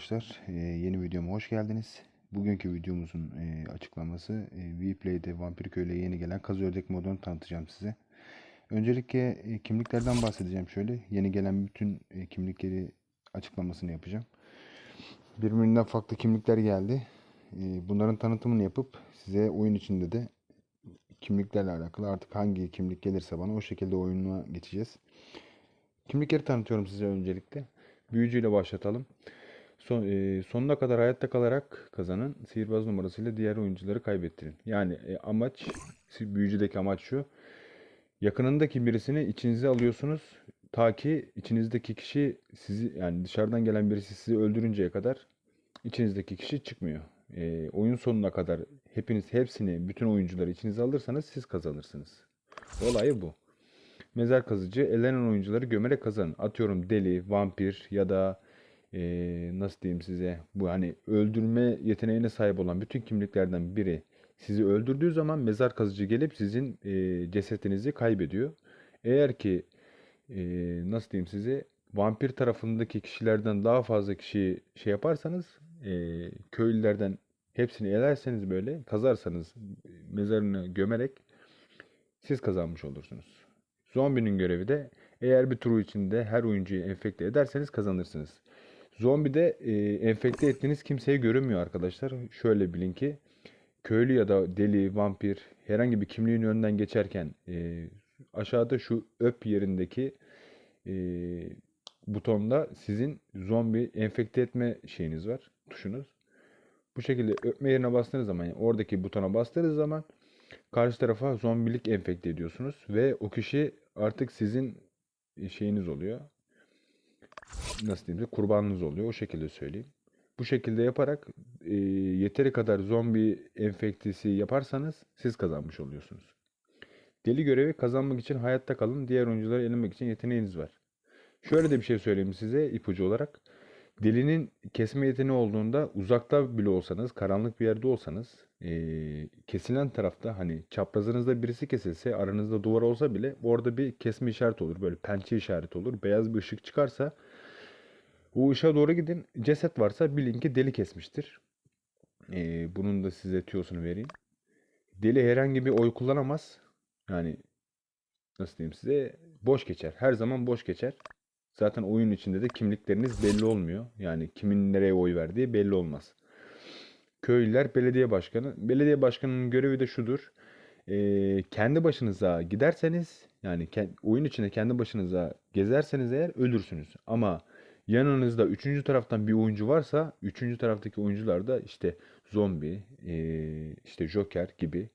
arkadaşlar. Ee, yeni videoma hoş geldiniz. Bugünkü videomuzun e, açıklaması e, Vplay'de Vampir Köy'le yeni gelen kaz ördek modunu tanıtacağım size. Öncelikle e, kimliklerden bahsedeceğim şöyle. Yeni gelen bütün e, kimlikleri açıklamasını yapacağım. Birbirinden farklı kimlikler geldi. E, bunların tanıtımını yapıp size oyun içinde de kimliklerle alakalı artık hangi kimlik gelirse bana o şekilde oyununa geçeceğiz. Kimlikleri tanıtıyorum size öncelikle. Büyücüyle başlatalım. Son, e, sonuna kadar hayatta kalarak kazanan sihirbaz numarasıyla diğer oyuncuları kaybettirin. Yani e, amaç, büyücüdeki amaç şu. Yakınındaki birisini içinize alıyorsunuz. Ta ki içinizdeki kişi sizi yani dışarıdan gelen birisi sizi öldürünceye kadar içinizdeki kişi çıkmıyor. E, oyun sonuna kadar hepiniz hepsini bütün oyuncuları içinize alırsanız siz kazanırsınız. Olayı bu. Mezar kazıcı elenen oyuncuları gömerek kazanın. Atıyorum deli, vampir ya da eee, nasıl diyeyim size bu hani öldürme yeteneğine sahip olan bütün kimliklerden biri sizi öldürdüğü zaman mezar kazıcı gelip sizin eee, cesetinizi kaybediyor. Eğer ki eee, nasıl diyeyim size vampir tarafındaki kişilerden daha fazla kişiyi şey yaparsanız eee, köylülerden hepsini elerseniz böyle kazarsanız mezarını gömerek siz kazanmış olursunuz. Zombinin görevi de eğer bir turu içinde her oyuncuyu enfekte ederseniz kazanırsınız. Zombide e, enfekte ettiğiniz kimseyi görünmüyor arkadaşlar. Şöyle bilin ki köylü ya da deli, vampir herhangi bir kimliğin önünden geçerken e, aşağıda şu öp yerindeki e, butonda sizin zombi enfekte etme şeyiniz var, tuşunuz. Bu şekilde öpme yerine bastığınız zaman yani oradaki butona bastığınız zaman karşı tarafa zombilik enfekte ediyorsunuz ve o kişi artık sizin şeyiniz oluyor. Nasıl diyeyim kurbanınız oluyor. O şekilde söyleyeyim. Bu şekilde yaparak e, yeteri kadar zombi enfektisi yaparsanız siz kazanmış oluyorsunuz. Deli görevi kazanmak için hayatta kalın, diğer oyuncuları elemek için yeteneğiniz var. Şöyle de bir şey söyleyeyim size ipucu olarak. Delinin kesme yeteneği olduğunda uzakta bile olsanız, karanlık bir yerde olsanız, eee, kesilen tarafta hani çaprazınızda birisi kesilse, aranızda duvar olsa bile orada bir kesme işareti olur. Böyle pençe işareti olur. Beyaz bir ışık çıkarsa o ışığa doğru gidin. Ceset varsa bilin ki deli kesmiştir. Eee, bunun da size tüyosunu vereyim. Deli herhangi bir oy kullanamaz. Yani nasıl diyeyim size boş geçer. Her zaman boş geçer. Zaten oyun içinde de kimlikleriniz belli olmuyor. Yani kimin nereye oy verdiği belli olmaz. Köylüler belediye başkanı. Belediye başkanının görevi de şudur. Ee, kendi başınıza giderseniz yani oyun içinde kendi başınıza gezerseniz eğer ölürsünüz. Ama yanınızda üçüncü taraftan bir oyuncu varsa üçüncü taraftaki oyuncular da işte zombi, işte Joker gibi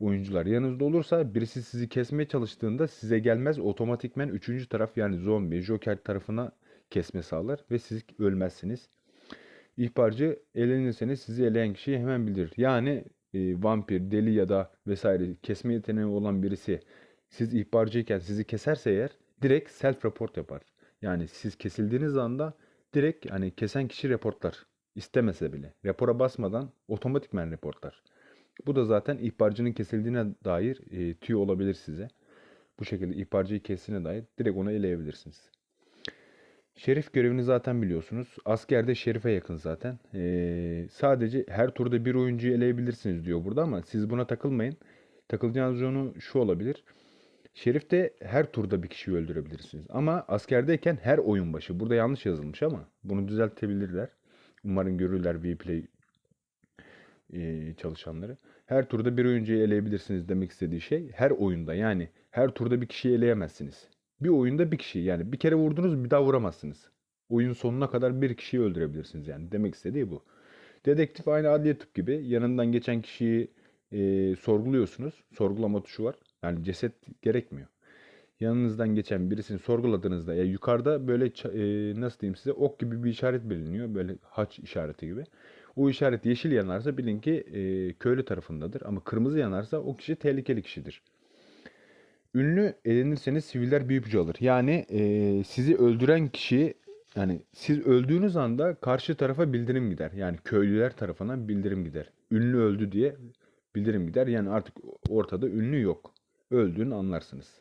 oyuncular yanınızda olursa birisi sizi kesmeye çalıştığında size gelmez otomatikmen üçüncü taraf yani zombi, Joker tarafına kesme sağlar ve siz ölmezsiniz. İhbarcı elenirseniz sizi eleyen kişiyi hemen bildirir. Yani e, vampir, deli ya da vesaire kesme yeteneği olan birisi siz ihbarcıyken sizi keserse eğer direkt self report yapar. Yani siz kesildiğiniz anda direkt hani kesen kişi reportlar. istemese bile. Rapora basmadan otomatikmen reportlar. Bu da zaten ihbarcının kesildiğine dair e, tüyo olabilir size. Bu şekilde ihbarcıyı kestiğine dair direkt onu eleyebilirsiniz. Şerif görevini zaten biliyorsunuz. Askerde şerife yakın zaten. Ee, sadece her turda bir oyuncuyu eleyebilirsiniz diyor burada ama siz buna takılmayın. Takılacağınız yönü şu olabilir. Şerifte her turda bir kişiyi öldürebilirsiniz. Ama askerdeyken her oyun başı. Burada yanlış yazılmış ama bunu düzeltebilirler. Umarım görürler Vplay e, çalışanları. Her turda bir oyuncuyu eleyebilirsiniz demek istediği şey. Her oyunda yani her turda bir kişiyi eleyemezsiniz. Bir oyunda bir kişi yani bir kere vurdunuz bir daha vuramazsınız. Oyun sonuna kadar bir kişiyi öldürebilirsiniz yani demek istediği bu. Dedektif aynı adliye tıp gibi yanından geçen kişiyi e, sorguluyorsunuz. Sorgulama tuşu var. Yani ceset gerekmiyor. Yanınızdan geçen birisini sorguladığınızda ya yukarıda böyle e, nasıl diyeyim size ok gibi bir işaret belirleniyor. Böyle haç işareti gibi. O işaret yeşil yanarsa bilin ki e, köylü tarafındadır. Ama kırmızı yanarsa o kişi tehlikeli kişidir. Ünlü edinirseniz siviller bir ipucu alır. Yani e, sizi öldüren kişi yani siz öldüğünüz anda karşı tarafa bildirim gider. Yani köylüler tarafından bildirim gider. Ünlü öldü diye bildirim gider. Yani artık ortada ünlü yok. Öldüğünü anlarsınız.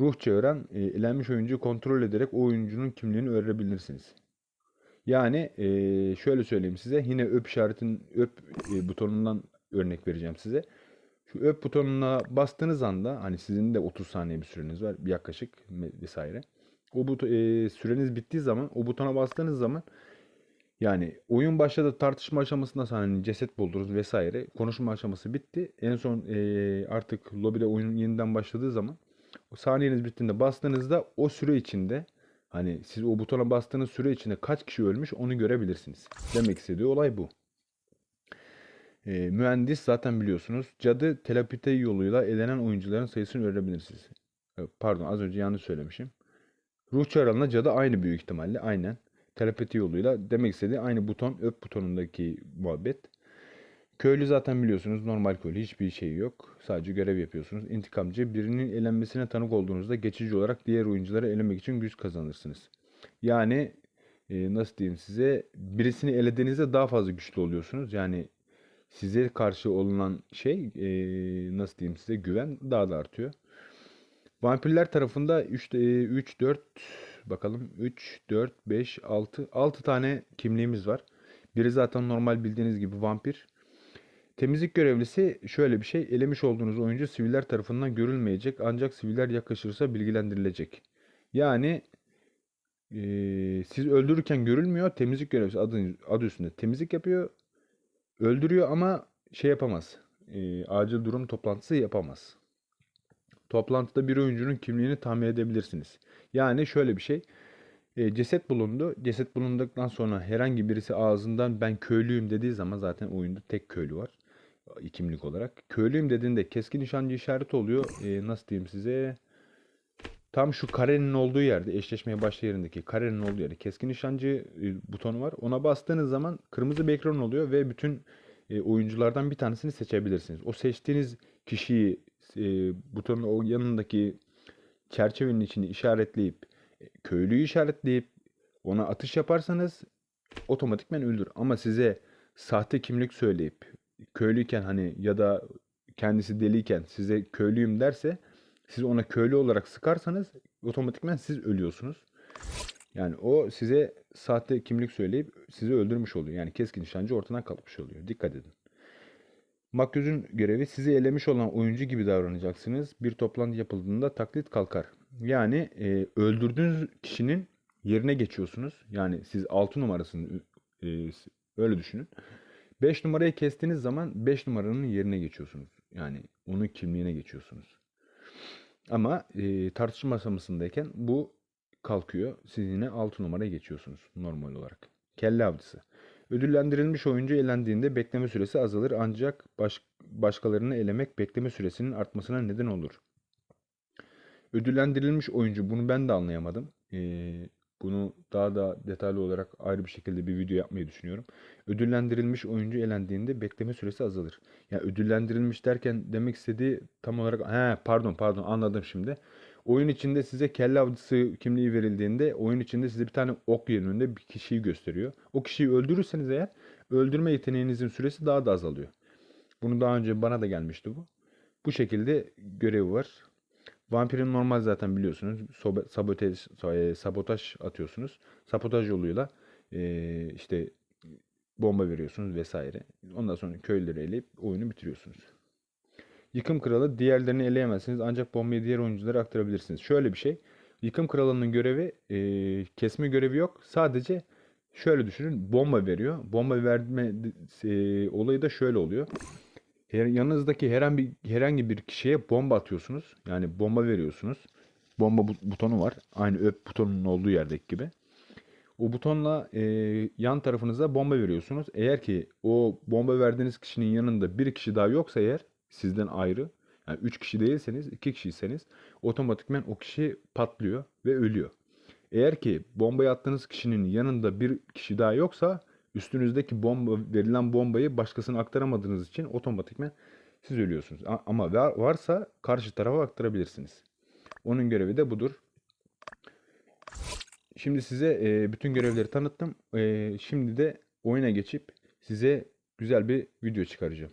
Ruh çeviren, e, elenmiş oyuncuyu kontrol ederek o oyuncunun kimliğini öğrenebilirsiniz. Yani eee, şöyle söyleyeyim size. Yine öp işaretin öp e, butonundan örnek vereceğim size. Şu öp butonuna bastığınız anda hani sizin de 30 saniye bir süreniz var yaklaşık vesaire. O buto- e, süreniz bittiği zaman o butona bastığınız zaman yani oyun başladı tartışma aşamasında hani ceset buldunuz vesaire. Konuşma aşaması bitti. En son e, artık lobide oyun yeniden başladığı zaman o saniyeniz bittiğinde bastığınızda o süre içinde hani siz o butona bastığınız süre içinde kaç kişi ölmüş onu görebilirsiniz. Demek istediği olay bu. E, mühendis zaten biliyorsunuz. Cadı telepati yoluyla elenen oyuncuların sayısını öğrenebilirsiniz. E, Pardon az önce yanlış söylemişim. Ruh çağrılığında cadı aynı büyük ihtimalle aynen. Telepati yoluyla demek istediği aynı buton öp butonundaki muhabbet. Köylü zaten biliyorsunuz normal köylü hiçbir şey yok. Sadece görev yapıyorsunuz. İntikamcı birinin elenmesine tanık olduğunuzda geçici olarak diğer oyuncuları elemek için güç kazanırsınız. Yani e, nasıl diyeyim size birisini elediğinizde daha fazla güçlü oluyorsunuz. Yani size karşı olunan şey e, nasıl diyeyim size güven daha da artıyor. Vampirler tarafında 3 3 4 bakalım 3 4 5 6 6 tane kimliğimiz var. Biri zaten normal bildiğiniz gibi vampir. Temizlik görevlisi şöyle bir şey. Elemiş olduğunuz oyuncu siviller tarafından görülmeyecek ancak siviller yaklaşırsa bilgilendirilecek. Yani eee, siz öldürürken görülmüyor. Temizlik görevlisi adı, adı üstünde temizlik yapıyor. Öldürüyor ama şey yapamaz. Eee, acil durum toplantısı yapamaz. Toplantıda bir oyuncunun kimliğini tahmin edebilirsiniz. Yani şöyle bir şey. E, ceset bulundu. Ceset bulunduktan sonra herhangi birisi ağzından ben köylüyüm dediği zaman zaten oyunda tek köylü var. e, Kimlik olarak. Köylüyüm dediğinde keskin nişancı işareti oluyor. E, nasıl diyeyim size? Tam şu karenin olduğu yerde, eşleşmeye başlayan yerindeki karenin olduğu yerde keskin nişancı e, butonu var. Ona bastığınız zaman kırmızı bir oluyor ve bütün e, oyunculardan bir tanesini seçebilirsiniz. O seçtiğiniz kişiyi e, butonun o yanındaki çerçevenin içinde işaretleyip e, köylüyü işaretleyip ona atış yaparsanız otomatikmen öldür. Ama size sahte kimlik söyleyip köylüyken hani ya da kendisi deliyken size köylüyüm derse siz ona köylü olarak sıkarsanız otomatikmen siz ölüyorsunuz. Yani o size sahte kimlik söyleyip sizi öldürmüş oluyor. Yani keskin nişancı ortadan kalkmış oluyor. Dikkat edin. Makyözün görevi sizi elemiş olan oyuncu gibi davranacaksınız. Bir toplantı yapıldığında taklit kalkar. Yani e, öldürdüğünüz kişinin yerine geçiyorsunuz. Yani siz 6 numarasını e, öyle düşünün. 5 numarayı kestiğiniz zaman 5 numaranın yerine geçiyorsunuz. Yani onun kimliğine geçiyorsunuz. Ama e, tartışma aşamasındayken bu kalkıyor. Siz yine 6 numaraya geçiyorsunuz normal olarak. Kelle avcısı. Ödüllendirilmiş oyuncu elendiğinde bekleme süresi azalır ancak baş, başkalarını elemek bekleme süresinin artmasına neden olur. Ödüllendirilmiş oyuncu bunu ben de anlayamadım. Ee, bunu daha da detaylı olarak ayrı bir şekilde bir video yapmayı düşünüyorum. Ödüllendirilmiş oyuncu elendiğinde bekleme süresi azalır. Yani ödüllendirilmiş derken demek istediği tam olarak he pardon pardon anladım şimdi. Oyun içinde size kelle avcısı kimliği verildiğinde oyun içinde size bir tane ok yönünde bir kişiyi gösteriyor. O kişiyi öldürürseniz eğer öldürme yeteneğinizin süresi daha da azalıyor. Bunu daha önce bana da gelmişti bu. Bu şekilde görevi var. Vampirin normal zaten biliyorsunuz. Sabotaj, e, sabotaj atıyorsunuz. Sabotaj yoluyla e, işte bomba veriyorsunuz vesaire. Ondan sonra köylüleri eleyip oyunu bitiriyorsunuz. Yıkım kralı diğerlerini eleyemezsiniz ancak bombayı diğer oyunculara aktarabilirsiniz. Şöyle bir şey. Yıkım kralının görevi e, kesme görevi yok. Sadece şöyle düşünün bomba veriyor. Bomba verme e, olayı da şöyle oluyor. Her, yanınızdaki herhangi herhangi bir kişiye bomba atıyorsunuz. Yani bomba veriyorsunuz. Bomba bu- butonu var. Aynı öp butonunun olduğu yerdeki gibi. O butonla e, yan tarafınıza bomba veriyorsunuz. Eğer ki o bomba verdiğiniz kişinin yanında bir kişi daha yoksa eğer sizden ayrı yani 3 kişi değilseniz 2 kişiyseniz otomatikmen o kişi patlıyor ve ölüyor. Eğer ki bombayı attığınız kişinin yanında bir kişi daha yoksa üstünüzdeki bomba verilen bombayı başkasına aktaramadığınız için otomatikmen siz ölüyorsunuz. Ama var- varsa karşı tarafa aktarabilirsiniz. Onun görevi de budur. Şimdi size e, bütün görevleri tanıttım. E, şimdi de oyuna geçip size güzel bir video çıkaracağım.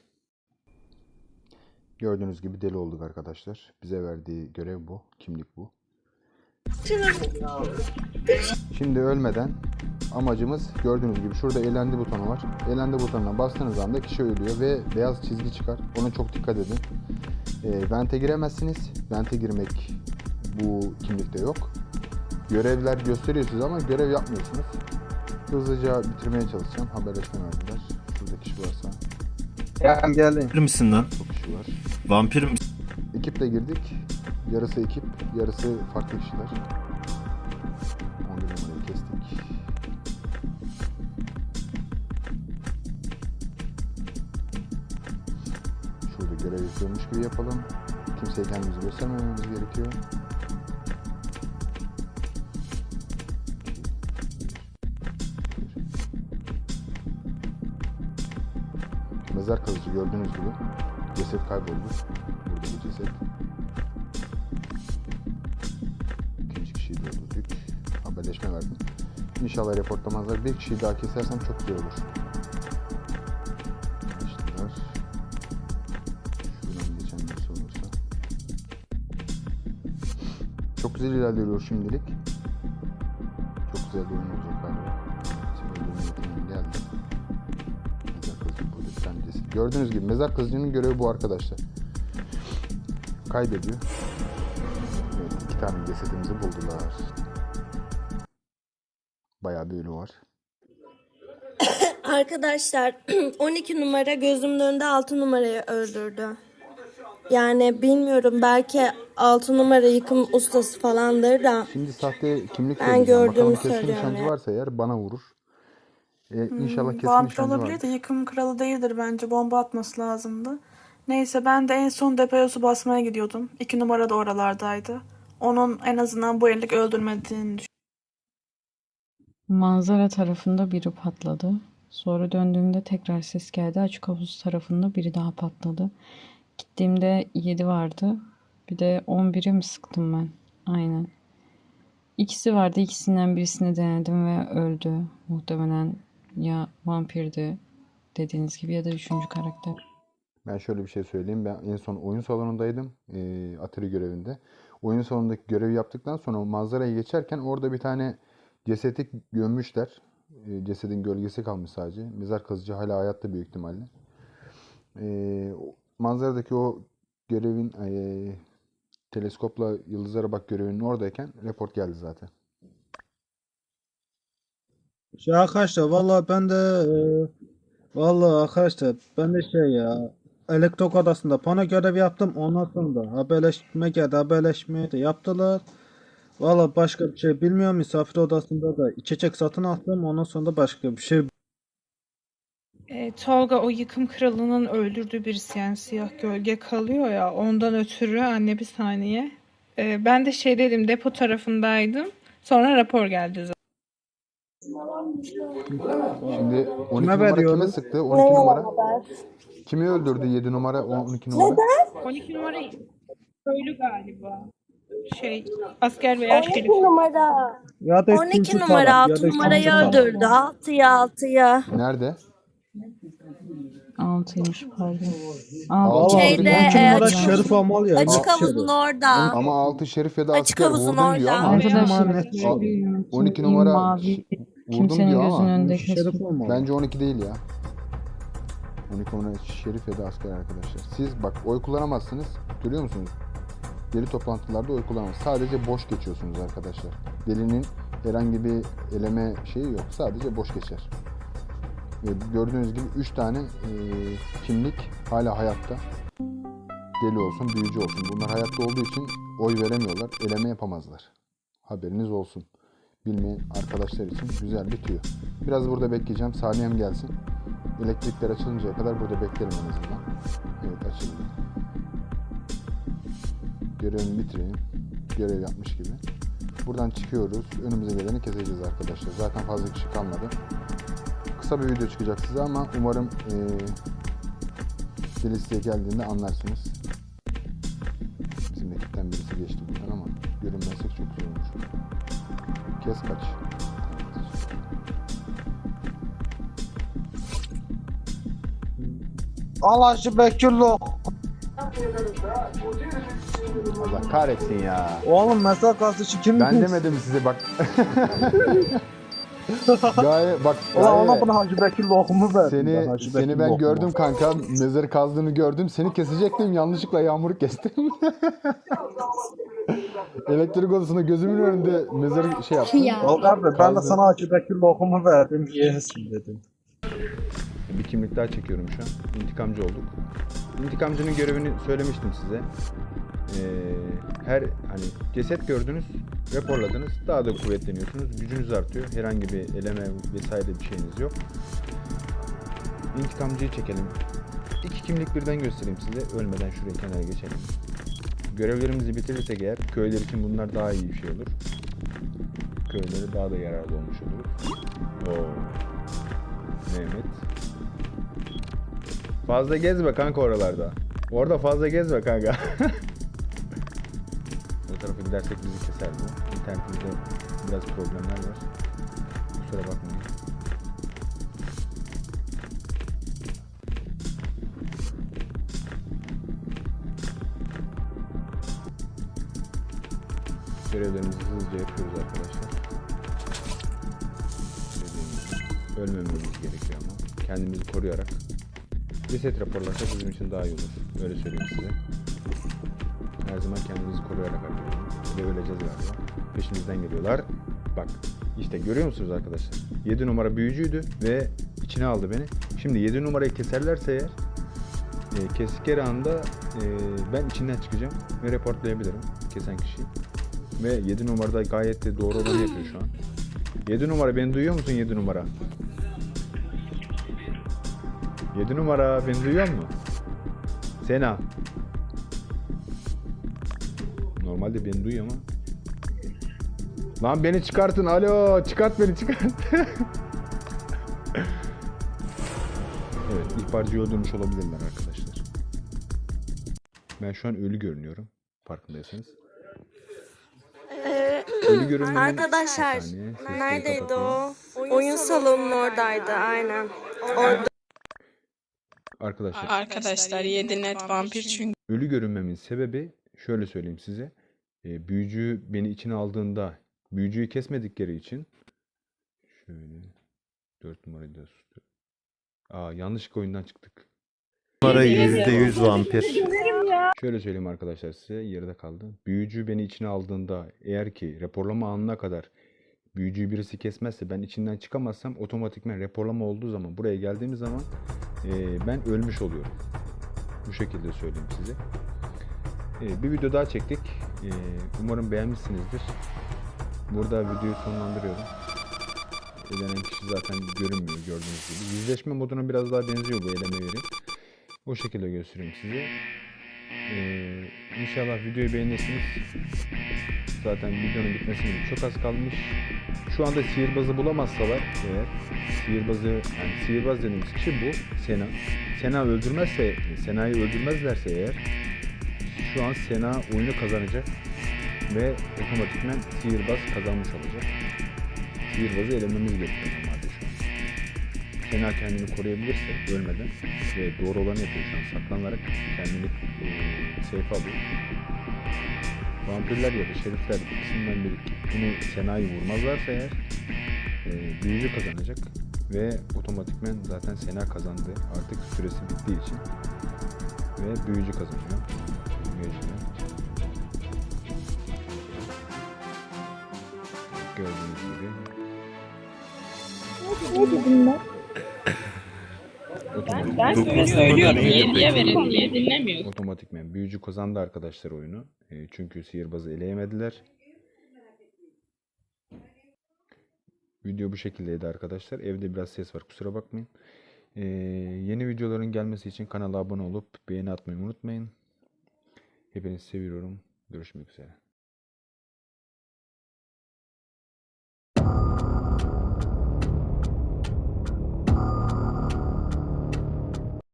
Gördüğünüz gibi deli olduk arkadaşlar. Bize verdiği görev bu. Kimlik bu. Şimdi ölmeden amacımız gördüğünüz gibi şurada elendi butonu var. Elendi butonuna bastığınız anda kişi ölüyor ve beyaz çizgi çıkar. Ona çok dikkat edin. E, vente giremezsiniz. Vente girmek bu kimlikte yok. Görevler gösteriyor size ama görev yapmıyorsunuz. Hızlıca bitirmeye çalışacağım. Haberleşme verdiler. Şurada kişi varsa Gel gelin. Vampir misin lan? çok kişi var. Vampir misin? Ekiple girdik. Yarısı ekip, yarısı farklı kişiler. 11 numarayı kestik. Şurada görev yapıyormuş gibi yapalım. Kimseye kendimizi göstermememiz gerekiyor. Mezar kazıcı gördüğünüz gibi ceset kayboldu. Burada bir ceset. İkinci kişiyi de öldürdük. Haberleşme verdim. İnşallah reportlamazlar. Bir kişiyi daha kesersem çok güzel olur. Geçtiler. Şuradan geçen birisi olursa. Çok güzel ilerliyor şimdilik. Çok güzel bir oyun olacak galiba. Gördüğünüz gibi mezar kızıcının görevi bu arkadaşlar. Kaybediyor. Evet, iki tane cesedimizi buldular. Bayağı bir ölü var. Arkadaşlar 12 numara gözümün önünde 6 numarayı öldürdü. Yani bilmiyorum belki 6 numara yıkım ustası falandır da. Şimdi sahte kimlik Ben gördüğümü Bakalım keskin söylüyorum nişancı varsa eğer bana vurur. Ee, inşallah keskin Vampir nişancı olabilir de yıkım kralı değildir bence. Bomba atması lazımdı. Neyse ben de en son depoyosu basmaya gidiyordum. İki numara da oralardaydı. Onun en azından bu ellik öldürmediğini Manzara tarafında biri patladı. Sonra döndüğümde tekrar ses geldi. Açık havuz tarafında biri daha patladı. Gittiğimde 7 vardı. Bir de 11'e mi sıktım ben? Aynen. İkisi vardı. İkisinden birisini denedim ve öldü. Muhtemelen ya vampirdi dediğiniz gibi ya da üçüncü karakter. Ben şöyle bir şey söyleyeyim. Ben en son oyun salonundaydım. E, Atari görevinde. Oyun salonundaki görevi yaptıktan sonra o manzaraya geçerken orada bir tane cesedi gömmüşler. E, cesedin gölgesi kalmış sadece. Mezar kazıcı hala hayatta büyük ihtimalle. E, manzaradaki o görevin e, teleskopla yıldızlara bak görevinin oradayken report geldi zaten. Şey arkadaşlar valla ben de e, valla arkadaşlar ben de şey ya elektrik odasında pano görevi yaptım ondan sonra haberleşme geldi haberleşmeyi de yaptılar. Valla başka bir şey bilmiyorum misafir odasında da içecek satın aldım ondan sonra da başka bir şey E, Tolga o yıkım kralının öldürdüğü birisi yani siyah gölge kalıyor ya ondan ötürü anne bir saniye. E, ben de şey dedim depo tarafındaydım. Sonra rapor geldi zaten. Şimdi 12 Kime numara kime veriyoruz? sıktı? 12 numara. Kimi öldürdü 7 numara 12 numara? 12 numara ölü galiba. Şey asker veya 12 şerif. numara. ya da 12 ikinci numara taraf, 6 ya da numarayı ikinci taraf. öldürdü. 6'ya 6'ya. Nerede? 6'ymış pardon. Valla Altı. Şeyde, 12 e, numara açık- şerif olmalı ya. Açık havuzun orada. Ama 6 şerif ya da Açık asker havuzun vurdum diyor orada. ama Arkadaşlar Ama net şöyle şerif. bir 12 kim numara mavi vurdum kimsenin diyor gözünün ama önünde Şerif kesip olmalı. bence 12 değil ya. 12 numara şerif ya da asker arkadaşlar. Siz bak oy kullanamazsınız. Görüyor musunuz? Deli toplantılarda oy kullanamazsınız. Sadece boş geçiyorsunuz arkadaşlar. Delinin herhangi bir eleme şeyi yok. Sadece boş geçer. Ve gördüğünüz gibi 3 tane e, kimlik hala hayatta. Deli olsun, büyücü olsun. Bunlar hayatta olduğu için oy veremiyorlar. Eleme yapamazlar. Haberiniz olsun. Bilmeyen arkadaşlar için güzel bitiyor. Biraz burada bekleyeceğim. Saniyem gelsin. Elektrikler açılıncaya kadar burada beklerim en azından. Evet açıldı. Görevimi bitireyim. Görev yapmış gibi. Buradan çıkıyoruz. Önümüze geleni keseceğiz arkadaşlar. Zaten fazla kişi kalmadı. Kısa bir video çıkacak size ama umarım eee bir listeye geldiğinde anlarsınız. Bizim ekipten birisi geçti buradan ama görünmezsek çok zor olur. Kes kaç. Allah şu bekirlo. Allah kahretsin ya. Oğlum mesela karşı kim Ben demedim size bak. Gaye bak Ulan ona buna Hacı Bekir lokumu ben, seni Hacı Bekir seni ben gördüm kanka. Mezarı kazdığını gördüm. Seni kesecektim. Yanlışlıkla yağmuru kestim. Elektrik odasında gözümün önünde mezarı şey yaptım. Tolga abi ben de Kazdım. sana Hacı Bekir lokumu verdim yiyesin dedim. Bir kimlik daha çekiyorum şu an. İntikamcı olduk. İntikamcının görevini söylemiştim size. Ee, her hani ceset gördünüz, raporladınız, daha da kuvvetleniyorsunuz, gücünüz artıyor. Herhangi bir eleme vesaire bir şeyiniz yok. İntikamcıyı çekelim. İki kimlik birden göstereyim size. Ölmeden şuraya kenara geçelim. Görevlerimizi bitirirsek eğer köyler için bunlar daha iyi bir şey olur. Köylere daha da yararlı olmuş olur. Oo. Mehmet. Fazla gezme kanka oralarda. Orada fazla gezme kanka. o tarafa gidersek bizi keser bu. İnternetimizde biraz problemler var. Kusura bakmayın. Görevlerimizi hızlıca yapıyoruz arkadaşlar. Ölmememiz gerekiyor ama. Kendimizi koruyarak Reset raporlarsa bizim için daha iyi olur. Öyle söyleyeyim size. Her zaman kendinizi koruyarak harcayın. Ve öleceğiz galiba. Peşimizden geliyorlar. Bak işte görüyor musunuz arkadaşlar? 7 numara büyücüydü ve içine aldı beni. Şimdi 7 numarayı keserlerse eğer e, kestikleri anda e, ben içinden çıkacağım ve reportlayabilirim kesen kişiyi. Ve 7 numarada gayet de doğru olanı yapıyor şu an. 7 numara beni duyuyor musun 7 numara? 7 numara beni duyuyor mu? Sena. Normalde beni duyuyor ama. Lan beni çıkartın. Alo, çıkart beni çıkart. evet, ihbarcıyı öldürmüş olabilirler arkadaşlar. Ben şu an ölü görünüyorum. Farkındaysanız. Ölü görünmemin... Arkadaşlar saniye, neredeydi o? Oyun salonunun oradaydı aynen. Orada. Arkadaşlar, Arkadaşlar 7 net vampir çünkü. ölü görünmemin sebebi şöyle söyleyeyim size. E, büyücü beni içine aldığında büyücüyü kesmedikleri için şöyle 4 numarayı da. Aa yanlışlıkla oyundan çıktık. Numara %100 vampir. Şöyle söyleyeyim arkadaşlar size yarıda kaldı. Büyücü beni içine aldığında eğer ki raporlama anına kadar büyücüyü birisi kesmezse ben içinden çıkamazsam otomatikman raporlama olduğu zaman buraya geldiğimiz zaman e, ben ölmüş oluyorum. Bu şekilde söyleyeyim size. E, bir video daha çektik. E, umarım beğenmişsinizdir. Burada videoyu sonlandırıyorum. Elenen kişi zaten görünmüyor gördüğünüz gibi. Yüzleşme moduna biraz daha benziyor bu eleme yeri. O şekilde göstereyim size. Ee, inşallah videoyu beğenirsiniz. Zaten videonun bitmesine çok az kalmış. Şu anda sihirbazı bulamazsalar eğer sihirbazı yani sihirbaz dediğimiz kişi bu Sena. Sena öldürmezse Sena'yı öldürmezlerse eğer şu an Sena oyunu kazanacak ve otomatikmen sihirbaz kazanmış olacak. Sihirbazı elememiz gerekiyor. Sena kendini koruyabilirse ölmeden ve doğru olanı yapıyor şu an saklanarak kendini e, safe alıyor. Vampirler ya da şerifler ikisinden biri bunu Sena'yı vurmazlarsa eğer e, büyücü kazanacak ve otomatikmen zaten Sena kazandı artık süresi bittiği için ve büyücü kazanıyor. Mecburen. Gördüğünüz gibi. Otomatik- Ben size söylüyorum 7'ye verin diye dinlemiyor. Otomatikmen büyücü kazandı arkadaşlar oyunu. E, çünkü sihirbazı eleyemediler. Video bu şekildeydi arkadaşlar. Evde biraz ses var kusura bakmayın. E, yeni videoların gelmesi için kanala abone olup beğeni atmayı unutmayın. Hepinizi seviyorum. Görüşmek üzere.